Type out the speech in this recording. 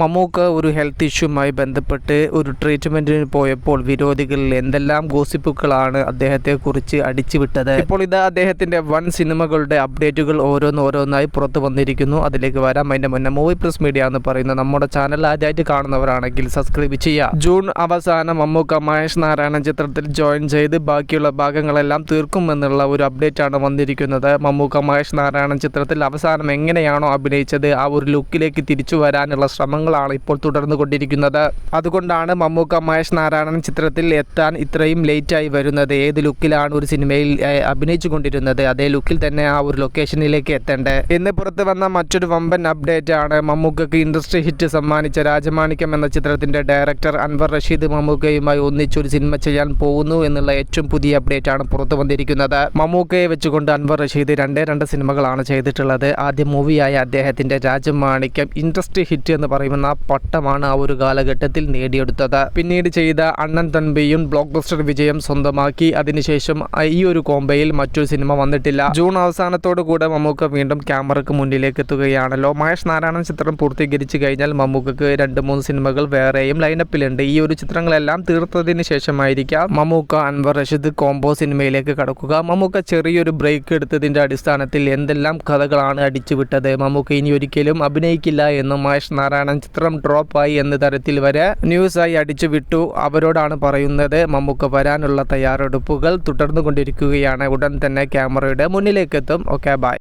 മമ്മൂക്ക ഒരു ഹെൽത്ത് ഇഷ്യൂമായി ബന്ധപ്പെട്ട് ഒരു ട്രീറ്റ്മെന്റിന് പോയപ്പോൾ വിരോധികൾ എന്തെല്ലാം ഗോസിപ്പുകളാണ് അദ്ദേഹത്തെക്കുറിച്ച് അടിച്ചുവിട്ടത്? ഇപ്പോൾ ഇത് അദ്ദേഹത്തിന്റെ വൺ സിനിമകളുടെ അപ്ഡേറ്റുകൾ ഓരോന്നോരോന്നായി പുറത്തു വന്നിരിക്കുന്നു. അതിലേക്ക് വരാം. അതിന്റെ മുന്നേ മൂവി പ്ലസ് മീഡിയ എന്ന് പറയുന്ന നമ്മുടെ ചാനൽ ആദ്യമായിട്ട് കാണുന്നവരാണെങ്കിൽ സബ്സ്ക്രൈബ് ചെയ്യുക. ജൂൺ അവസാനം മമ്മൂക്ക മഹേഷ് നാരായണൻ ചിത്രത്തിൽ ജോയിൻ ചെയ്ത് ബാക്കിയുള്ള ഭാഗങ്ങളെല്ലാം തീർക്കുമെന്നുള്ള ഒരു അപ്ഡേറ്റ് ആണ് വന്നിരിക്കുന്നത്. മമ്മൂക്ക മഹേഷ് നാരായണൻ ചിത്രത്തിൽ അവസാനം എങ്ങനെയാണോ അഭിനയിച്ചത് ആ ഒരു ലുക്കിലേക്ക് തിരിച്ചു വരാനുള്ള ശ്രമങ്ങളാണ് ഇപ്പോൾ തുടർന്നു കൊണ്ടിരിക്കുന്നത്. അതുകൊണ്ടാണ് മമ്മൂക്ക മഹേഷ് നാരായണൻ ചിത്രത്തിൽ എത്താൻ ഇത്രയും ലേറ്റായി വരുന്നത്. ഏത് ലുക്കിലാണ് ഒരു സിനിമയിൽ അഭിനയിച്ചു കൊണ്ടിരുന്നത്? അതേ ലുക്കിൽ തന്നെ ആ ഒരു ലൊക്കേഷനിലേക്ക് എത്തേണ്ടത് എന്ന് പുറത്ത് വന്ന മറ്റൊരു വമ്പൻ അപ്ഡേറ്റ് ആണ് മമ്മൂക്കയ്ക്ക് ഇൻഡസ്ട്രി ഹിറ്റ് സമ്മാനിച്ച രാജമാണിക്യം എന്ന ചിത്രത്തിന്റെ ഡയറക്ടർ അൻവർ റഷീദ് മമ്മൂക്കയുമായി ഒന്നിച്ചൊരു സിനിമ ചെയ്യാൻ പോകുന്നു എന്നുള്ള ഏറ്റവും പുതിയ അപ്ഡേറ്റ് ആണ് പുറത്തു വന്നിരിക്കുന്നത്. മമ്മൂക്കയെ വെച്ചുകൊണ്ട് അൻവർ റഷീദ് രണ്ടേ രണ്ട് സിനിമകളാണ് ചെയ്തിട്ടുള്ളത്. ആദ്യ മൂവിയായ അദ്ദേഹത്തിന്റെ രാജമാണിക്യം ഇൻഡസ്ട്രി ഹിറ്റ് എന്ന് പറയുന്ന ആ പട്ടമാണ് ആ ഒരു കാലഘട്ടത്തിൽ നേടിയെടുത്തത്. പിന്നീട് ചെയ്ത അണ്ണൻ തൻബിയും ബ്ലോക്ക് ബസ്റ്റർ വിജയം സ്വന്തമാക്കി. അതിനുശേഷം ഈ ഒരു കോമ്പയിൽ മറ്റൊരു സിനിമ വന്നിട്ടില്ല. ജൂൺ അവസാനത്തോടു കൂടെ മമ്മൂക്ക വീണ്ടും ക്യാമറക്ക് മുന്നിലേക്ക് എത്തുകയാണല്ലോ. മഹേഷ് നാരായണൻ ചിത്രം പൂർത്തീകരിച്ചു കഴിഞ്ഞാൽ മമ്മൂക്കക്ക് രണ്ട് മൂന്ന് സിനിമകൾ വേറെയും ലൈനപ്പിലുണ്ട് ഈ ഒരു ചിത്രങ്ങളെല്ലാം തീർത്തതിന് ശേഷമായിരിക്കാം മമ്മൂക്ക അൻവർ റഷീദ് കോംബോ സിനിമയിലേക്ക് കടക്കുക. മമ്മൂക്ക ചെറിയൊരു ബ്രേക്ക് എടുത്തതിന്റെ അടിസ്ഥാനത്തിൽ എന്തെല്ലാം കഥകളാണ് അടിച്ചുവിട്ടത്? മമ്മൂക്ക ഇനി ഒരിക്കലും അഭിനയിക്കില്ല എന്നും മഹേഷ് നാരായണൻ ചിത്രം ഡ്രോപ്പായി എന്ന തരത്തിൽ വരെ ന്യൂസായി അടിച്ചു വിട്ടു. അവരോടാണ് പറയുന്നത് മമ്മൂക്ക വരാനുള്ള തയ്യാറെടുപ്പുകൾ തുടർന്നു കൊണ്ടിരിക്കുകയാണ് ഉടൻ തന്നെ ക്യാമറയുടെ മുന്നിലേക്കെത്തും. Okay bye.